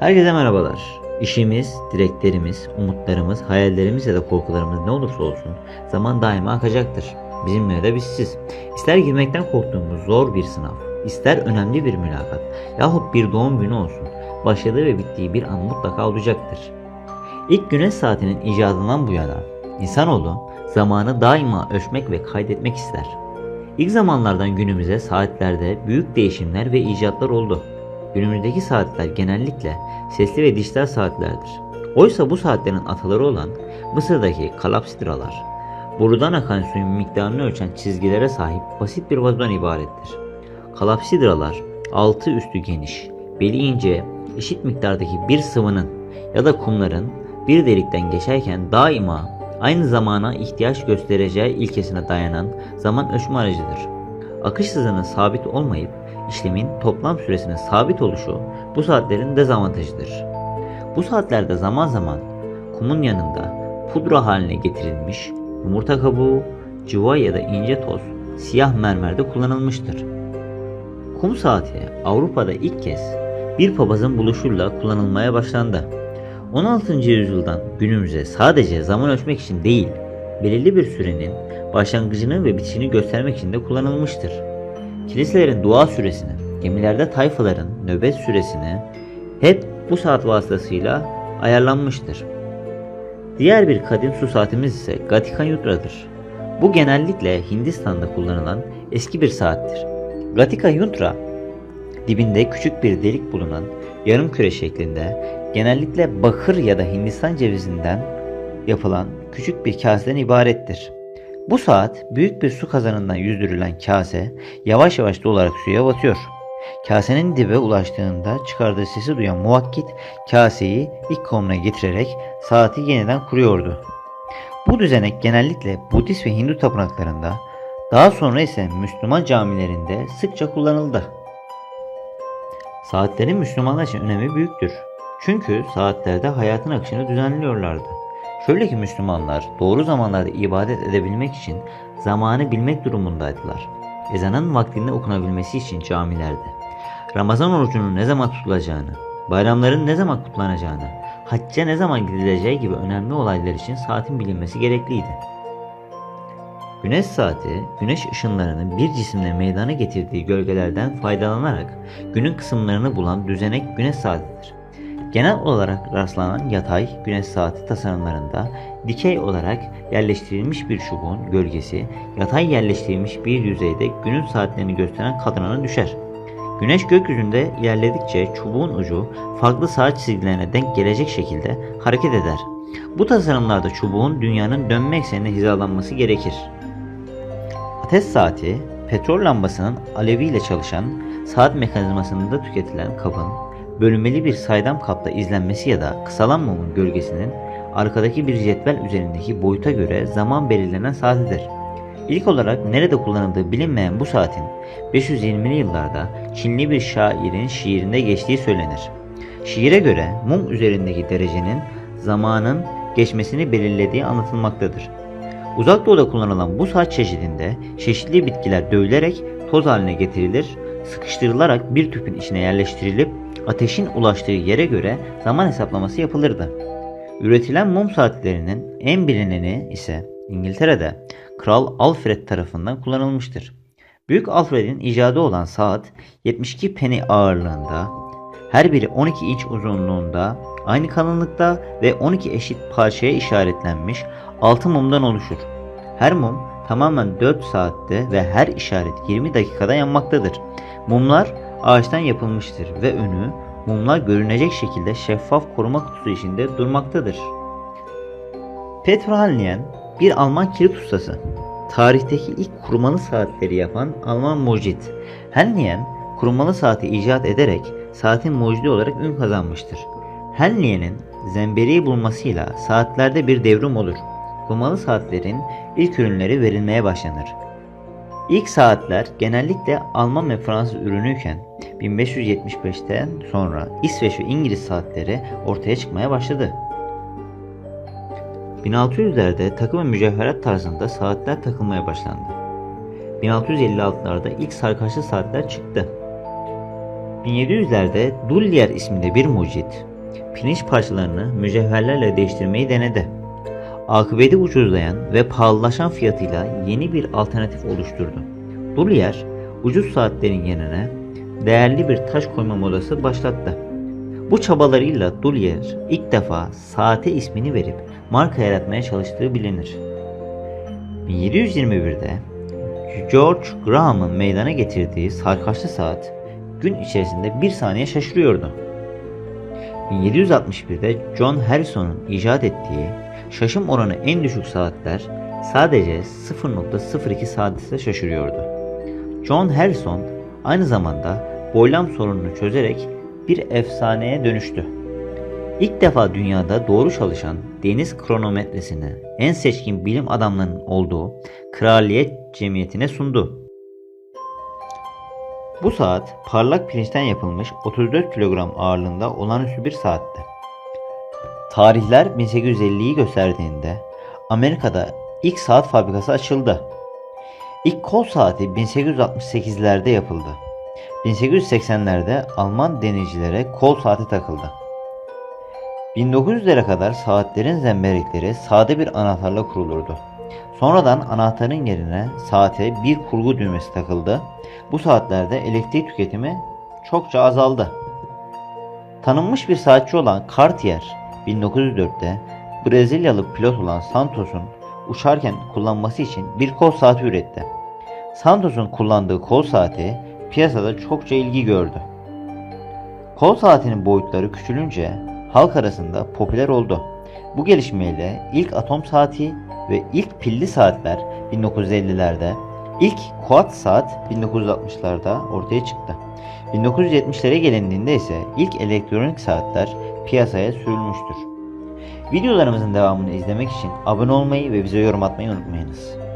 Herkese merhabalar. İşimiz, dileklerimiz, umutlarımız, hayallerimiz ya da korkularımız ne olursa olsun zaman daima akacaktır. Bizimle de bizsiz. İster girmekten korktuğumuz zor bir sınav, ister önemli bir mülakat yahut bir doğum günü olsun başladığı ve bittiği bir an mutlaka olacaktır. İlk güneş saatinin icadından bu yana insanoğlu zamanı daima ölçmek ve kaydetmek ister. İlk zamanlardan günümüze saatlerde büyük değişimler ve icatlar oldu. Günümüzdeki saatler genellikle sesli ve dijital saatlerdir. Oysa bu saatlerin ataları olan Mısır'daki kalapsidralar, borudan akan suyun miktarını ölçen çizgilere sahip basit bir vazodan ibarettir. Kalapsidralar altı üstü geniş, beli ince, eşit miktardaki bir sıvının ya da kumların bir delikten geçerken daima aynı zamana ihtiyaç göstereceği ilkesine dayanan zaman ölçme aracıdır. Akış hızının sabit olmayıp işlemin toplam süresinin sabit oluşu bu saatlerin dezavantajıdır. Bu saatlerde zaman zaman kumun yanında pudra haline getirilmiş yumurta kabuğu, cıva ya da ince toz siyah mermerde kullanılmıştır. Kum saati Avrupa'da ilk kez bir papazın buluşuyla kullanılmaya başlandı. 16. yüzyıldan günümüze sadece zaman ölçmek için değil, belirli bir sürenin başlangıcını ve bitişini göstermek için de kullanılmıştır. Kiliselerin dua süresini, gemilerde tayfaların nöbet süresini hep bu saat vasıtasıyla ayarlanmıştır. Diğer bir kadim su saatimiz ise Gatikan Yuntra'dır. Bu genellikle Hindistan'da kullanılan eski bir saattir. Gatika Yuntra dibinde küçük bir delik bulunan yarım küre şeklinde genellikle bakır ya da Hindistan cevizinden yapılan küçük bir kaseden ibarettir. Bu saat büyük bir su kazanından yüzdürülen kase yavaş yavaş dolarak suya batıyor. Kasenin dibe ulaştığında çıkardığı sesi duyan muvakkit kaseyi ilk konumuna getirerek saati yeniden kuruyordu. Bu düzenek genellikle Budist ve Hindu tapınaklarında daha sonra ise Müslüman camilerinde sıkça kullanıldı. Saatlerin Müslümanlar için önemi büyüktür. Çünkü saatlerde hayatın akışını düzenliyorlardı. Şöyle ki Müslümanlar doğru zamanlarda ibadet edebilmek için zamanı bilmek durumundaydılar. Ezanın vaktinde okunabilmesi için camilerde. Ramazan orucunun ne zaman tutulacağını, bayramların ne zaman kutlanacağını, hacca ne zaman gidileceği gibi önemli olaylar için saatin bilinmesi gerekliydi. Güneş saati, güneş ışınlarının bir cisimle meydana getirdiği gölgelerden faydalanarak günün kısımlarını bulan düzenek güneş saatidir. Genel olarak rastlanan yatay güneş saati tasarımlarında dikey olarak yerleştirilmiş bir çubuğun gölgesi yatay yerleştirilmiş bir yüzeyde günün saatlerini gösteren kadrana düşer. Güneş gökyüzünde ilerledikçe çubuğun ucu farklı saat çizgilerine denk gelecek şekilde hareket eder. Bu tasarımlarda çubuğun dünyanın dönme eksenine hizalanması gerekir. Ateş saati, petrol lambasının aleviyle çalışan saat mekanizmasında tüketilen kabın bölünmeli bir saydam kapta izlenmesi ya da kısalan mumun gölgesinin arkadaki bir cetvel üzerindeki boyuta göre zaman belirlenen saatidir. İlk olarak nerede kullanıldığı bilinmeyen bu saatin 520'li yıllarda Çinli bir şairin şiirinde geçtiği söylenir. Şiire göre mum üzerindeki derecenin zamanın geçmesini belirlediği anlatılmaktadır. Uzak doğuda kullanılan bu saat çeşidinde çeşitli bitkiler dövülerek toz haline getirilir, sıkıştırılarak bir tüpün içine yerleştirilip ateşin ulaştığı yere göre zaman hesaplaması yapılırdı. Üretilen mum saatlerinin en bilineni ise İngiltere'de Kral Alfred tarafından kullanılmıştır. Büyük Alfred'in icadı olan saat 72 penny ağırlığında, her biri 12 inç uzunluğunda, aynı kalınlıkta ve 12 eşit parçaya işaretlenmiş 6 mumdan oluşur. Her mum tamamen 4 saatte ve her işaret 20 dakikada yanmaktadır. Mumlar ağaçtan yapılmıştır ve önü mumlar görünecek şekilde şeffaf koruma kutusu içinde durmaktadır. Petro Hallien bir Alman kilit ustası. Tarihteki ilk kurmalı saatleri yapan Alman mucit. Hallien kurmalı saati icat ederek saatin mucidi olarak ün kazanmıştır. Hallien'in zemberiyi bulmasıyla saatlerde bir devrim olur. Kurmalı saatlerin ilk ürünleri verilmeye başlanır. İlk saatler genellikle Alman ve Fransız ürünüyken 1575'ten sonra İsveç ve İngiliz saatleri ortaya çıkmaya başladı. 1600'lerde takım ve mücevherat tarzında saatler takılmaya başlandı. 1656'larda ilk sarkaçlı saatler çıktı. 1700'lerde Dullier isminde bir mucit pirinç parçalarını mücevherlerle değiştirmeyi denedi. Akıbeti ucuzlayan ve pahalılaşan fiyatıyla yeni bir alternatif oluşturdu. Dullier, ucuz saatlerin yerine değerli bir taş koyma modası başlattı. Bu çabalarıyla Dullier ilk defa saate ismini verip marka yaratmaya çalıştığı bilinir. 1721'de George Graham'ın meydana getirdiği sarkaçlı saat gün içerisinde bir saniye şaşırıyordu. 1761'de John Harrison'un icat ettiği şaşım oranı en düşük saatler sadece 0.02 saniyede şaşırıyordu. John Harrison aynı zamanda boylam sorununu çözerek bir efsaneye dönüştü. İlk defa dünyada doğru çalışan deniz kronometresini en seçkin bilim adamlarının olduğu Kraliyet Cemiyeti'ne sundu. Bu saat parlak pirinçten yapılmış 34 kilogram ağırlığında olağanüstü bir saatti. Tarihler 1850'yi gösterdiğinde Amerika'da ilk saat fabrikası açıldı. İlk kol saati 1868'lerde yapıldı. 1880'lerde Alman denizcilere kol saati takıldı. 1900'lere kadar saatlerin zemberlikleri sade bir anahtarla kurulurdu. Sonradan anahtarın yerine saate bir kurgu düğmesi takıldı. Bu saatlerde elektrik tüketimi çokça azaldı. Tanınmış bir saatçi olan Cartier 1904'te Brezilyalı pilot olan Santos'un uçarken kullanması için bir kol saati üretti. Santos'un kullandığı kol saati piyasada çokça ilgi gördü. Kol saatinin boyutları küçülünce halk arasında popüler oldu. Bu gelişmeyle ilk atom saati ve ilk pilli saatler 1950'lerde, ilk kuat saat 1960'larda ortaya çıktı. 1970'lere gelindiğinde ise ilk elektronik saatler piyasaya sürülmüştür. Videolarımızın devamını izlemek için abone olmayı ve bize yorum atmayı unutmayınız.